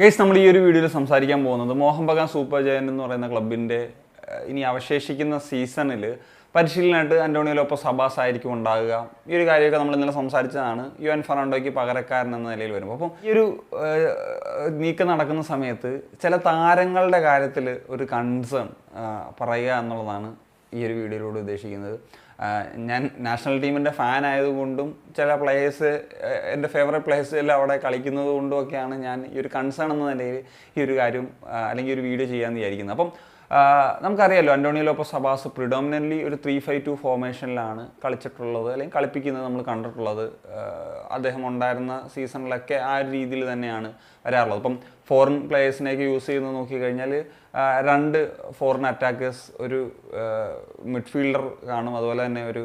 Guys നമ്മൾ ഈ ഒരു വീഡിയോയിൽ സംസാരിക്കാൻ പോകുന്നത് മോഹൻ ബഗാൻ സൂപ്പർ ജയൻ എന്ന് പറയുന്ന ക്ലബിന്റെ ഇനി അവശേഷിക്കുന്ന സീസണിൽ പരിശീലനമായിട്ട് അന്റോണിയോ ലോപ്പസ് സബാസ് ആയിരിക്കും ഉണ്ടാകുക. ഈ ഒരു കാര്യമൊക്കെ നമ്മൾ ഇന്നലെ സംസാരിച്ചതാണ്. യു എൻ ഫെർണാണ്ടോയ്ക്ക് പകരക്കാരൻ എന്ന നിലയിൽ വരുമ്പോൾ. അപ്പം ഈ ഒരു നീക്കം നടക്കുന്ന സമയത്ത് ചില താരങ്ങളുടെ കാര്യത്തിൽ ഒരു കൺസേൺ പറയുക എന്നുള്ളതാണ് ഈ ഒരു വീഡിയോയിലൂടെ ഉദ്ദേശിക്കുന്നത്. ഞാൻ നാഷണൽ ടീമിന്റെ ഫാൻ ആയതുകൊണ്ടും ചില പ്ലേയേഴ്സ് എന്റെ ഫേവറേറ്റ് പ്ലേയേഴ്സ് എല്ലാം അവിടെ കളിക്കുന്നത് കൊണ്ടും ഒക്കെയാണ് ഞാൻ ഈ ഒരു കൺസേൺ എന്ന നിലയിൽ ഈ ഒരു കാര്യം അല്ലെങ്കിൽ ഒരു വീഡിയോ ചെയ്യാമെന്ന് വിചാരിക്കുന്നത്. അപ്പം നമുക്കറിയാലോ അന്റോണിയോ ലോപ്പസ് സബാസ് പ്രിഡോമിനന്റ്ലി ഒരു ത്രീ ഫൈവ് ടു ഫോർമേഷനിലാണ് കളിച്ചിട്ടുള്ളത് അല്ലെങ്കിൽ കളിപ്പിക്കുന്നത് നമ്മൾ കണ്ടിട്ടുള്ളത്. അദ്ദേഹം ഉണ്ടായിരുന്ന സീസണിലൊക്കെ ആ ഒരു രീതിയിൽ തന്നെയാണ് വരാറുള്ളത്. അപ്പം ഫോറിൻ പ്ലേയേഴ്സിനെയൊക്കെ യൂസ് ചെയ്യുന്നത് നോക്കിക്കഴിഞ്ഞാൽ രണ്ട് ഫോറിൻ അറ്റാക്കേഴ്സ് ഒരു മിഡ്ഫീൽഡർ കാണും അതുപോലെ തന്നെ ഒരു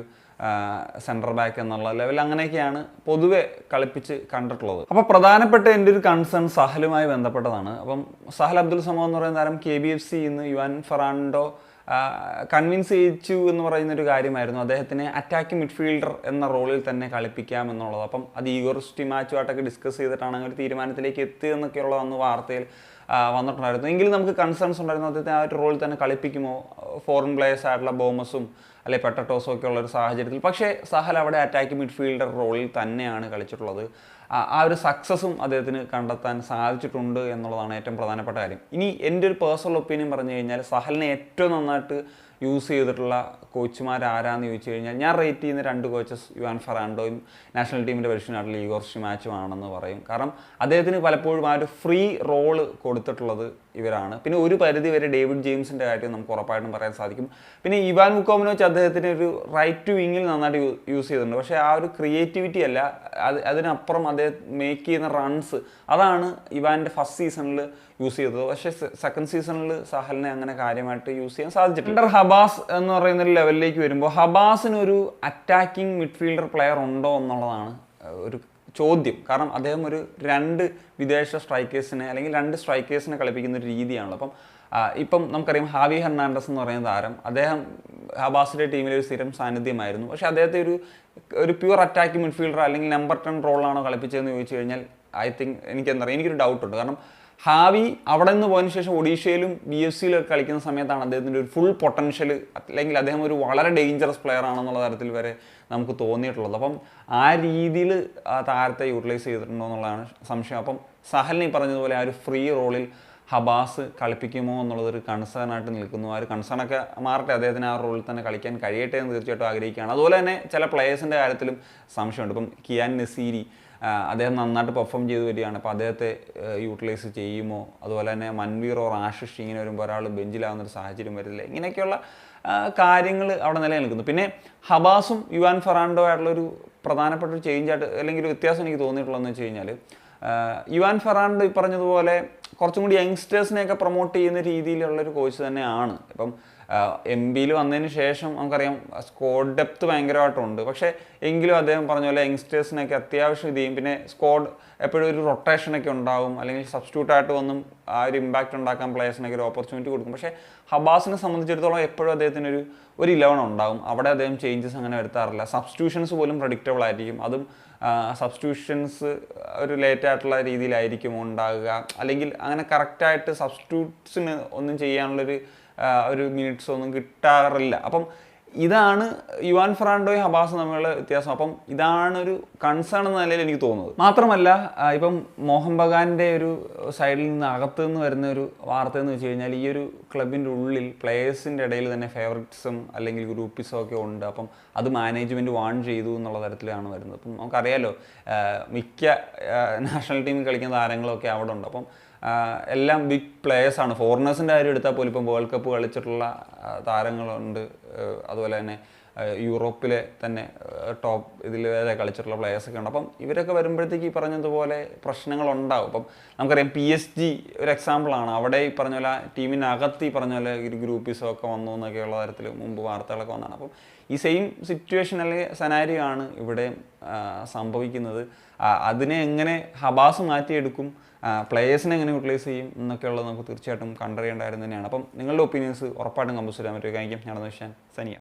സെൻട്രൽ ബാക്ക് എന്നുള്ള ലെവൽ അങ്ങനെയൊക്കെയാണ് പൊതുവെ കളിപ്പിച്ച് കണ്ടിട്ടുള്ളത്. അപ്പോൾ പ്രധാനപ്പെട്ട എന്റെ ഒരു കൺസേൺ സഹലുമായി ബന്ധപ്പെട്ടതാണ്. അപ്പം സഹൽ അബ്ദുൽ സമോ എന്ന് പറയുന്ന താരം കെ ബി എഫ് സി ഇന്ന് യുവാൻ ഫെറാൻഡോ കൺവിൻസ് ചെയ്യിച്ചു എന്ന് പറയുന്ന ഒരു കാര്യമായിരുന്നു. അദ്ദേഹത്തിനെ അറ്റാക്ക് മിഡ്ഫീൽഡർ എന്ന റോളിൽ തന്നെ കളിപ്പിക്കാം എന്നുള്ളത്. അപ്പം അത് ഈഗോറിസ്റ്റി മാച്ചുമായിട്ടൊക്കെ ഡിസ്കസ് ചെയ്തിട്ടാണ് ഒരു തീരുമാനത്തിലേക്ക് എത്തിയെന്നൊക്കെയുള്ള അന്ന് വാർത്തയിൽ വന്നിട്ടുണ്ടായിരുന്നു. എങ്കിലും നമുക്ക് കൺസേൺസ് ഉണ്ടായിരുന്നു. അദ്ദേഹത്തെ ആ ഒരു റോളിൽ തന്നെ കളിപ്പിക്കുമോ? ഫോറിൻ പ്ലേയേഴ്സ് ആയിട്ടുള്ള ബോമസും അല്ലെ പെട്ടട്ടോസും ഒക്കെ ഉള്ള ഒരു സാഹചര്യത്തിൽ. പക്ഷേ സഹൽ അവിടെ അറ്റാക്ക് മിഡ്ഫീൽഡർ റോളിൽ തന്നെയാണ് കളിച്ചിട്ടുള്ളത്. ആ- ഒരു സക്സസും അദ്ദേഹത്തിന് കണ്ടെത്താൻ സാധിച്ചിട്ടുണ്ട് എന്നുള്ളതാണ് ഏറ്റവും പ്രധാനപ്പെട്ട കാര്യം. ഇനി എന്റെ ഒരു പേഴ്സണൽ ഒപ്പീനിയൻ പറഞ്ഞു കഴിഞ്ഞാൽ സഹലിനെ ഏറ്റവും നന്നായിട്ട് യൂസ് ചെയ്തിട്ടുള്ള കോച്ചുമാർ ആരാന്ന് ചോദിച്ചു കഴിഞ്ഞാൽ ഞാൻ റേറ്റ് ചെയ്യുന്ന രണ്ട് കോച്ചസ് യുവാൻ ഫെറാൻഡോയും നാഷണൽ ടീമിന്റെ പരിശീലനമായിട്ടുള്ള ഈഗോർ മാച്ചും ആണെന്ന് പറയും. കാരണം അദ്ദേഹത്തിന് പലപ്പോഴും ആ ഒരു ഫ്രീ റോൾ കൊടുത്തിട്ടുള്ളത് ഇവരാണ്. പിന്നെ ഒരു പരിധി വരെ ഡേവിഡ് ജെയിംസിന്റെ കാര്യം നമുക്ക് ഉറപ്പായിട്ടും പറയാൻ സാധിക്കും. പിന്നെ ഇവാൻ മുക്കോമിനോച്ച് അദ്ദേഹത്തിന് ഒരു റൈറ്റ് ടു വിങ്ങിൽ നന്നായിട്ട് യൂസ് ചെയ്തിട്ടുണ്ട്. പക്ഷേ ആ ഒരു ക്രിയേറ്റിവിറ്റി അല്ല അത് അതിനപ്പുറം അദ്ദേഹം മേക്ക് ചെയ്യുന്ന റൺസ് അതാണ് ഇവാന്റെ ഫസ്റ്റ് സീസണിൽ യൂസ് ചെയ്തത്. പക്ഷേ സെക്കൻഡ് സീസണിൽ സഹലിനെ അങ്ങനെ കാര്യമായിട്ട് യൂസ് ചെയ്യാൻ സാധിച്ചിട്ടുണ്ട് ഹബാസ് എന്ന് പറയുന്ന ഒരു ലെവലിലേക്ക് വരുമ്പോൾ ഹബാസിന് ഒരു അറ്റാക്കിംഗ് മിഡ്ഫീൽഡർ പ്ലെയർ ഉണ്ടോ എന്നുള്ളതാണ് ഒരു ചോദ്യം. കാരണം അദ്ദേഹം ഒരു രണ്ട് വിദേശ സ്ട്രൈക്കേഴ്സിനെ അല്ലെങ്കിൽ രണ്ട് സ്ട്രൈക്കേഴ്സിനെ കളിപ്പിക്കുന്ന ഒരു രീതിയാണല്ലോ. അപ്പം ഇപ്പം നമുക്കറിയാം ഹാവി ഹെർണാണ്ടസ് എന്ന് പറയുന്ന താരം അദ്ദേഹം ഹബാസിന്റെ ടീമിലെ ഒരു സ്ഥിരം സാന്നിധ്യമായിരുന്നു. പക്ഷേ അദ്ദേഹത്തെ ഒരു ഒരു പ്യുവർ അറ്റാക്കിംഗ് മിഡ്ഫീൽഡർ അല്ലെങ്കിൽ നമ്പർ ടെൻ റോളാണോ കളിപ്പിച്ചതെന്ന് ചോദിച്ചു കഴിഞ്ഞാൽ ഐ തിങ്ക് എനിക്കെന്താ പറയുക എനിക്കൊരു ഡൗട്ടുണ്ട് കാരണം ഹാവി അവിടെ നിന്ന് പോയതിനു ശേഷം ഒഡീഷയിലും ബി എഫ് സിയിലും കളിക്കുന്ന സമയത്താണ് അദ്ദേഹത്തിന്റെ ഒരു ഫുൾ പൊട്ടൻഷ്യൽ അല്ലെങ്കിൽ അദ്ദേഹം ഒരു വളരെ ഡേഞ്ചറസ് പ്ലെയർ ആണെന്നുള്ള തരത്തിൽ വരെ നമുക്ക് തോന്നിയിട്ടുള്ളത്. അപ്പം ആ രീതിയിൽ ആ താരത്തെ യൂട്ടിലൈസ് ചെയ്തിട്ടുണ്ടോ എന്നുള്ളതാണ് സംശയം. അപ്പം സഹലിനെ പറഞ്ഞതുപോലെ ആ ഒരു ഫ്രീ റോളിൽ ഹബാസ് കളിപ്പിക്കുമോ എന്നുള്ളതൊരു കൺസേൺ ആയിട്ട് നിൽക്കുന്നു. ആ ഒരു കൺസേൺ ഒക്കെ മാറട്ടെ അദ്ദേഹത്തിന് ആ റോളിൽ തന്നെ കളിക്കാൻ കഴിയട്ടെ എന്ന് തീർച്ചയായിട്ടും ആഗ്രഹിക്കുകയാണ്. അതുപോലെ തന്നെ ചില പ്ലേയേഴ്സിന്റെ കാര്യത്തിലും സംശയമുണ്ട്. ഇപ്പം കിയാൻ നസീരി അദ്ദേഹം നന്നായിട്ട് പെർഫോം ചെയ്തു വരികയാണ്. അപ്പോൾ അദ്ദേഹത്തെ യൂട്ടിലൈസ് ചെയ്യുമോ? അതുപോലെ തന്നെ മൻവീറോ റാഷിഷ് ഇങ്ങനെ വരുമ്പോൾ ഒരാൾ ബെഞ്ചിലാവുന്ന ഒരു സാഹചര്യം വരില്ല? ഇങ്ങനെയൊക്കെയുള്ള കാര്യങ്ങൾ അവിടെ നിലനിൽക്കുന്നു പിന്നെ ഹബാസും യുവാൻ ഫെറാൻഡോ ആയിട്ടുള്ള ഒരു പ്രധാനപ്പെട്ട ഒരു ചേഞ്ച് ആയിട്ട് അല്ലെങ്കിൽ ഒരു വ്യത്യാസം എനിക്ക് തോന്നിയിട്ടുള്ളതെന്ന് വെച്ച് കഴിഞ്ഞാൽ യുവാൻ ഫെറാൻഡ് ഈ പറഞ്ഞതുപോലെ കുറച്ചും കൂടി യങ്സ്റ്റേഴ്സിനെയൊക്കെ പ്രൊമോട്ട് ചെയ്യുന്ന രീതിയിലുള്ള ഒരു കോച്ച് തന്നെയാണ്. ഇപ്പം എം ബിയിൽ വന്നതിന് ശേഷം നമുക്കറിയാം സ്കോഡ് ഡെപ്ത് ഭയങ്കരമായിട്ടുണ്ട്. പക്ഷേ എങ്കിലും അദ്ദേഹം പറഞ്ഞ പോലെ യങ്സ്റ്റേഴ്സിനൊക്കെ അത്യാവശ്യം ഇത് ചെയ്യും. പിന്നെ സ്കോഡ് എപ്പോഴും ഒരു റൊട്ടേഷനൊക്കെ ഉണ്ടാവും. അല്ലെങ്കിൽ സബ്സ്റ്റിറ്റ്യൂട്ട് ആയിട്ട് വന്നും ആ ഒരു ഇമ്പാക്റ്റ് ഉണ്ടാക്കാൻ പ്ലേയേഴ്സിനൊക്കെ ഒരു ഓപ്പർച്യൂണിറ്റി കൊടുക്കും. പക്ഷേ ഹബാസിനെ സംബന്ധിച്ചിടത്തോളം എപ്പോഴും അദ്ദേഹത്തിന് ഒരു ഒരു ഇലവൻ ഉണ്ടാവും. അവിടെ അദ്ദേഹം ചേഞ്ചസ് അങ്ങനെ വരുത്താറില്ല. സബ്സ്റ്റിറ്റ്യൂഷൻസ് പോലും പ്രഡിക്റ്റബിൾ ആയിരിക്കും. അതും സബ്സ്റ്റിറ്റ്യൂഷൻസ് ഒരു ലേറ്റ് ആയിട്ടുള്ള രീതിയിലായിരിക്കും ഉണ്ടാകുക. അല്ലെങ്കിൽ അങ്ങനെ കറക്റ്റായിട്ട് സബ്സ്റ്റിറ്റ്യൂട്ട്സിന് ഒന്നും ചെയ്യാനുള്ളൊരു ഒരു മിനിറ്റ്സ് ഒന്നും കിട്ടാറില്ല. അപ്പം ഇതാണ് യുവാൻ ഫെറാൻഡോയും ഹബാസും തമ്മിലുള്ള വ്യത്യാസം. അപ്പം ഇതാണ് ഒരു കൺസേൺ എന്ന നിലയിൽ എനിക്ക് തോന്നുന്നത്. മാത്രമല്ല ഇപ്പം മോഹൻ ബഗാന്റെ ഒരു സൈഡിൽ നിന്ന് അകത്ത് നിന്ന് വരുന്ന ഒരു വാർത്ത എന്ന് വെച്ച് കഴിഞ്ഞാൽ ഈ ഒരു ക്ലബിന്റെ ഉള്ളിൽ പ്ലേയേഴ്സിന്റെ ഇടയിൽ തന്നെ ഫേവറിറ്റ്സും അല്ലെങ്കിൽ ഗ്രൂപ്പിസും ഒക്കെ ഉണ്ട്. അപ്പം അത് മാനേജ്മെന്റ് വാൺ ചെയ്തു എന്നുള്ള തരത്തിലാണ് വരുന്നത്. അപ്പം നമുക്കറിയാലോ മിക്ക നാഷണൽ ടീമിൽ കളിക്കുന്ന താരങ്ങളൊക്കെ അവിടെ ഉണ്ട്. അപ്പം എല്ലാം ബിഗ് പ്ലേയേഴ്സാണ് ഫോറിനേഴ്സിന്റെ കാര്യം എടുത്താൽ പോലും ഇപ്പം വേൾഡ് കപ്പ് കളിച്ചിട്ടുള്ള താരങ്ങളുണ്ട്. അതുപോലെ തന്നെ യൂറോപ്പിലെ തന്നെ ടോപ്പ് ഇതിൽ വരെ കളിച്ചിട്ടുള്ള പ്ലേയേഴ്സൊക്കെ ഉണ്ട്. അപ്പം ഇവരൊക്കെ വരുമ്പോഴത്തേക്ക് ഈ പറഞ്ഞതുപോലെ പ്രശ്നങ്ങളുണ്ടാവും. അപ്പം നമുക്കറിയാം പി എസ് ജി ഒരു എക്സാമ്പിളാണ് അവിടെ ഈ പറഞ്ഞ പോലെ ടീമിനകത്ത് ഈ പറഞ്ഞ പോലെ ഒരു ഗ്രൂപ്പീസോ ഒക്കെ വന്നു എന്നൊക്കെയുള്ള തരത്തിൽ മുമ്പ് വാർത്തകളൊക്കെ വന്നതാണ്. അപ്പം ഈ സെയിം സിറ്റുവേഷൻ അല്ലെങ്കിൽ സെനാരിയോ ആണ് ഇവിടെ സംഭവിക്കുന്നത്. അതിനെ എങ്ങനെ ഹബാസ് മാറ്റിയെടുക്കും? പ്ലേയേഴ്സിനെ എങ്ങനെ യൂട്ടിലൈസ് ചെയ്യും എന്നൊക്കെയുള്ളത് നമുക്ക് തീർച്ചയായിട്ടും കണ്ടറിയേണ്ട കാര്യം തന്നെയാണ്. അപ്പം നിങ്ങളുടെ ഒപ്പീനിയൻസ് ഉറപ്പായിട്ടും കമ്പോസ് ചെയ്യാൻ പറ്റുമോ കാണിക്കും ഞാനെന്ന് വെച്ചാൽ സനിയ.